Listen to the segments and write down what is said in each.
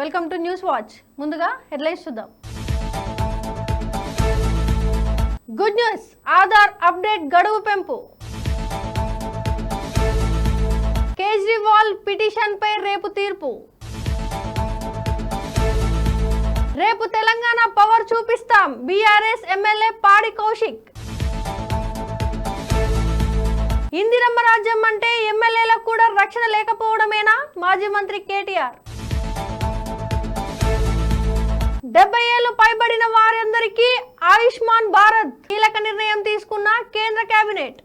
Welcome to news watch. ముందుగా headlines చూద్దాం. Good news. Aadhaar update గడువు పెంపు. కేజ్రీవాల్ పిటిషన్ పై రేపు తీర్పు. రేపు తెలంగాణ పవర్ చూపిస్తాం. BRS MLA Padi Kaushik. Indiramma రాజ్యం అంటే ఎమ్మెల్యేలకు కూడా రక్షణ లేకపోవడమేనా? మాజీ మంత్రి కేటీఆర్. డెబ్బై ఏళ్ళు పైబడిన వారందరికీ ఆయుష్మాన్ భారత్ కీలక నిర్ణయం తీసుకున్న కేంద్ర కేబినెట్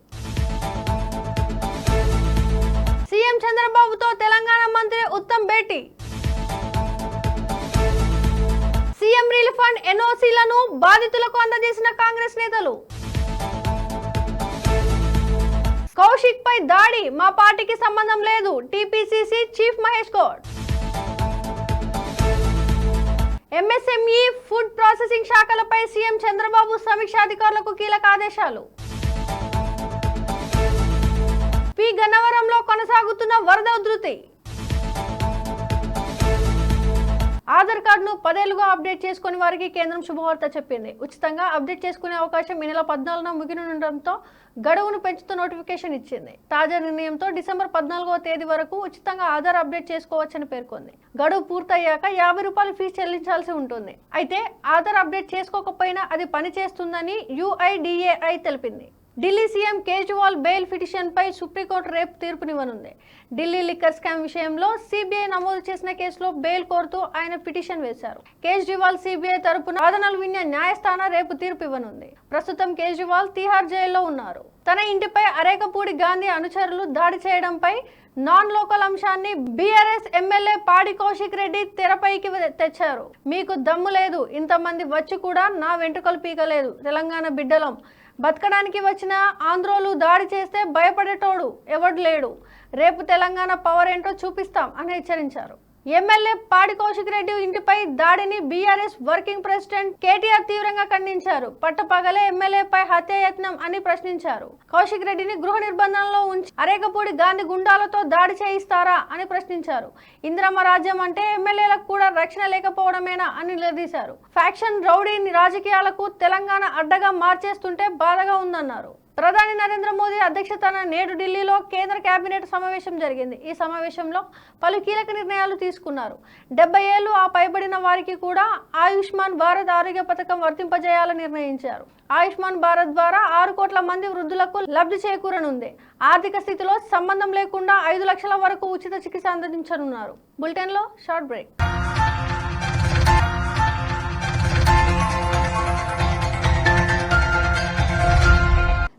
సీఎం చంద్రబాబుతో తెలంగాణ మంత్రి ఉత్తమ్ భేటీ సీఎం రిలీఫ్ ఫండ్ ఎన్ఓసీలను బాధితులకు అందజేసిన కాంగ్రెస్ నేతలు. కౌశిక్ పై దాడి మా పార్టీకి సంబంధం లేదు TPCC chief Mahesh Goud. MSME food processing శాఖలపై CM Chandrababu సమీక్షాధికారులకు కీలక ఆదేశాలు. పి గన్నవరంలో కొనసాగుతున్న వరద ఉధృతి. ఆధార్ కార్డును పదేళ్ళుగా అప్డేట్ చేసుకుని వారికి కేంద్రం శుభవార్త చెప్పింది. ఉచితంగా అప్డేట్ చేసుకునే అవకాశం ఈ నెల పద్నాలుగున ముగినుండటంతో గడువును పెంచుతూ నోటిఫికేషన్ ఇచ్చింది. తాజా నిర్ణయంతో డిసెంబర్ పద్నాలుగవ తేదీ వరకు ఉచితంగా ఆధార్ అప్డేట్ చేసుకోవచ్చని పేర్కొంది. గడువు పూర్తయ్యాక యాభై రూపాయలు ఫీజు చెల్లించాల్సి ఉంటుంది. అయితే ఆధార్ అప్డేట్ చేసుకోకపోయినా అది పనిచేస్తుందని యుఐడిఏఐ తెలిపింది. ఢిల్లీ సీఎం కేజ్రీవాల్ బెయిల్ పిటిషన్పై సుప్రీంకోర్టు రేపు తీర్పునివ్వనుంది. ఢిల్లీ లిక్కర్ స్కామ్ విషయంలో సిబిఐ నమోదు చేసిన కేసులో బెయిల్ కోరుతూ ఆయన పిటిషన్ వేశారు. కేజ్రీవాల్ సిబిఐ తరపున వాదనలు విన్న న్యాయస్థానం రేపు తీర్పు ఇవ్వనుంది ప్రస్తుతం కేజ్రీవాల్ తిహార్ జైల్లో ఉన్నారు. తన ఇంటిపై అరేకపూడి గాంధీ అనుచరులు దాడి చేయడంపై నాన్ లోకల్ అంశాన్ని బీఆర్ఎస్ ఎమ్మెల్యే పాడి కౌశిక్ రెడ్డి తెరపైకి తెచ్చారు. మీకు దమ్ము లేదు. ఇంతమంది వచ్చి కూడా నా వెంట్రుకలు పీకలేదు. తెలంగాణ బిడ్డలం. బతకడానికి వచ్చిన ఆంధ్రోలు దాడి చేస్తే భయపడేటోడు ఎవడు లేడు. రేపు తెలంగాణ పవర్ ఏంటో చూపిస్తాం అని హెచ్చరించారు. ఎమ్మెల్యే పాడి కౌశిక్ రెడ్డి ఇంటిపై దాడిని బీఆర్ఎస్ వర్కింగ్ ప్రెసిడెంట్ కేటీఆర్ తీవ్రంగా ఖండించారు. పట్టపగలే ఎమ్మెల్యేపై హత్యాయత్నం అని ప్రశ్నించారు. కౌశిక్ రెడ్డిని గృహ నిర్బంధంలో ఉంచి అరేకపూడి గాంధీ గుండాలతో దాడి చేయిస్తారా అని ప్రశ్నించారు. ఇందిరమ్మ రాజ్యం అంటే ఎమ్మెల్యేలకు కూడా రక్షణ లేకపోవడమేనా అని నిలదీశారు. ఫ్యాక్షన్ రౌడీ రాజకీయాలకు తెలంగాణ అడ్డగా మార్చేస్తుంటే బాధగా ఉందన్నారు. ప్రధాని నరేంద్ర మోదీ అధ్యక్షతన నేడు ఢిల్లీలో కేంద్ర కేబినెట్ సమావేశం జరిగింది. ఈ సమావేశంలో పలు కీలక నిర్ణయాలు తీసుకున్నారు. డెబ్బై ఏళ్ళు ఆ పైబడిన వారికి కూడా ఆయుష్మాన్ భారత్ ఆరోగ్య పథకం వర్తింపజేయాలని నిర్ణయించారు. ఆయుష్మాన్ భారత్ ద్వారా ఆరు కోట్ల మంది వృద్ధులకు లబ్ధి చేకూరనుంది. ఆర్థిక స్థితిలో సంబంధం లేకుండా ఐదు లక్షల వరకు ఉచిత చికిత్స అందించనున్నారు. బులెటిన్లో short break.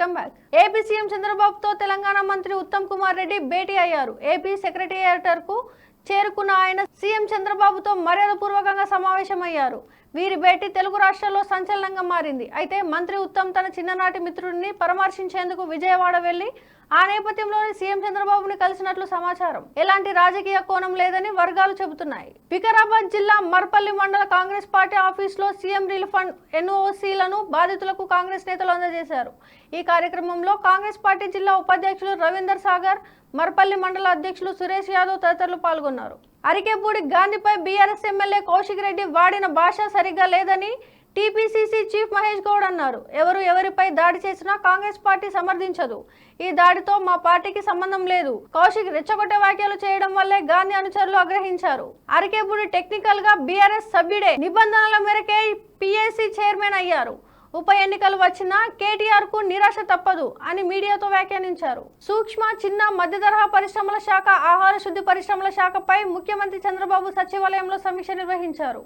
Welcome back. AP CM చంద్రబాబుతో తెలంగాణ మంత్రి ఉత్తమ్ కుమార్ రెడ్డి భేటీ అయ్యారు. ఏపీ సెక్రటేరియట్కు చేరుకున్న ఆయన సీఎం చంద్రబాబుతో మర్యాదపూర్వకంగా సమావేశమయ్యారు. వీరి భేటీ తెలుగు రాష్ట్రాల్లో సంచలనంగా మారింది. అయితే మంత్రి ఉత్తమ్ తన చిన్ననాటి మిత్రుడిని పరామర్శించేందుకు విజయవాడ వెళ్ళి ఆ నేపథ్యంలోనే సీఎం చంద్రబాబుని కలిసినట్లు సమాచారం. ఎలాంటి రాజకీయ కోణం లేదని వర్గాలు చెబుతున్నాయి. వికారాబాద్ జిల్లా మర్పల్లి మండల కాంగ్రెస్ పార్టీ ఆఫీసులో సీఎం రిలీఫ్ ఫండ్ ఎన్ఓసీలను బాధితులకు కాంగ్రెస్ నేతలు అందజేశారు. ఈ కార్యక్రమంలో కాంగ్రెస్ పార్టీ జిల్లా ఉపాధ్యక్షులు రవీందర్ సాగర్ మర్పల్లి మండల అధ్యక్షులు సురేష్ యాదవ్ తదితరులు పాల్గొన్నారు. అరికేపూడి గాంధీపై బీఆర్ఎస్ ఎమ్మెల్యే కౌశిక్ రెడ్డి వాడిన భాష సరిగ్గా లేదని టీపీసీసీ చీఫ్ మహేష్ గౌడ్ అన్నారు. ఎవరు ఎవరిపై దాడి చేసినా కాంగ్రెస్ పార్టీ సమర్థించదు. ఈ దాడితో మా పార్టీకి సంబంధం లేదు. కౌశిక్ రెచ్చగొట్టే వ్యాఖ్యలు చేయడం వల్లే గాంధీ అనుచరులు ఆగ్రహించారు. అరికేపూడి టెక్నికల్గా బీఆర్ఎస్ సభ్యుడే నిబంధనల మేరకే పిఎస్సి చైర్మన్ అయ్యారు. ఉప ఎన్నికలు వచ్చినా కేటీఆర్కు నిరాశ తప్పదు అని మీడియాతో వ్యాఖ్యానించారు. సూక్ష్మ చిన్న మధ్య తరహా పరిశ్రమల శాఖ ఆహార శుద్ధి పరిశ్రమల శాఖపై ముఖ్యమంత్రి చంద్రబాబు సచివాలయంలో సమీక్ష నిర్వహించారు.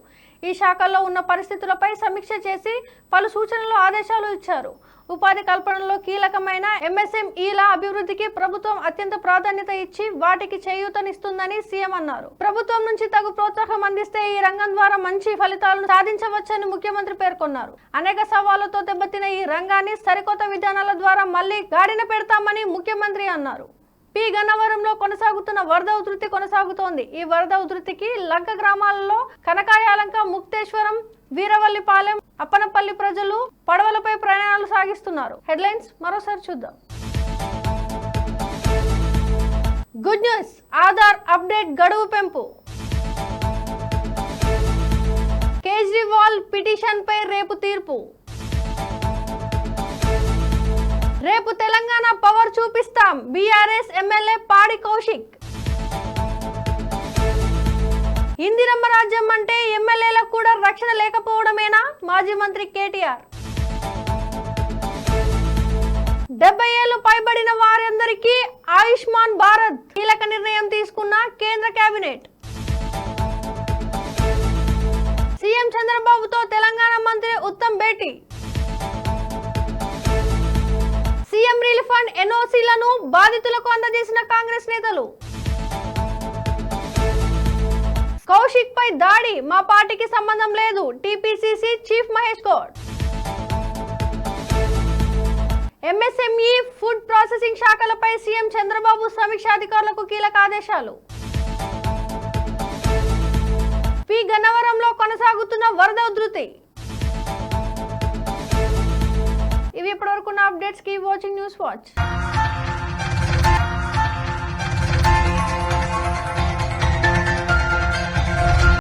ఈ శాఖల్లో ఉన్న పరిస్థితులపై సమీక్ష చేసి పలు సూచనలు ఆదేశాలు ఇచ్చారు. ఉపాధి కల్పనలో కీలకమైన ఎంఎస్ఎంఈల అభివృద్ధికి ప్రభుత్వం అత్యంత ప్రాధాన్యత ఇచ్చి వాటికి చేయూతనిస్తుందని సీఎం అన్నారు. ప్రభుత్వం నుంచి తగు ప్రోత్సాహం అందిస్తే ఈ రంగం ద్వారా మంచి ఫలితాలను సాధించవచ్చని ముఖ్యమంత్రి పేర్కొన్నారు. అనేక సవాళ్ళతో దెబ్బతిన ఈ రంగాన్ని సరికొత్త విధానాల ద్వారా మళ్ళీ గాడిన పెడతామని ముఖ్యమంత్రి అన్నారు. పి గన్నవరంలో కొనసాగుతున్న వరద ఉధృతి కొనసాగుతోంది. ఈ వరద ఉధృతికి లంక గ్రామాలలో కనకాయాలంక ముక్తేశ్వరం వీరవల్లిపాలెం అప్పనపల్లి ప్రజలు పడవలపై ప్రయాణాలు సాగిస్తున్నారు. హెడ్లైన్స్ మరోసారి చూద్దాం. Good news. ఆధార్ అప్డేట్ గడువు పెంపు. కేజ్రీవాల్ పిటిషన్ పై రేపు తీర్పు. రేపు తెలంగాణ పవర్ చూపిస్తాం. BRS MLA Padi Kaushik. Indiramma రాజ్యం అంటే ఎమ్మెల్యేలకు కూడా రక్షణ లేకపోవడమేనా? మాజీ మంత్రి కేటీఆర్. డెబ్బై ఏళ్ళు పైబడిన వారందరికీ ఆయుష్మాన్ భారత్ కీలక నిర్ణయం తీసుకున్న కేంద్ర కేబినెట్ సీఎం చంద్రబాబుతో తెలంగాణ మంత్రి ఉత్తమ్ భేటీ సీఎం రిలీఫ్ ఫండ్ ఎన్ఓసీలను బాధితులకు అందజేసిన కాంగ్రెస్ నేతలు. కౌశిక్ పై దాడి మా పార్టీకి సంబంధం లేదు TPCC chief Mahesh Goud MSME food processing శాఖలపై CM Chandrababu సమీక్ష అధికారులకు కీలక ఆదేశాలు. పి గన్నవరంలో కొనసాగుతున్న వరద ఉధృతి. ఇవి ఇప్పటివరకు ఉన్న updates keep watching news watch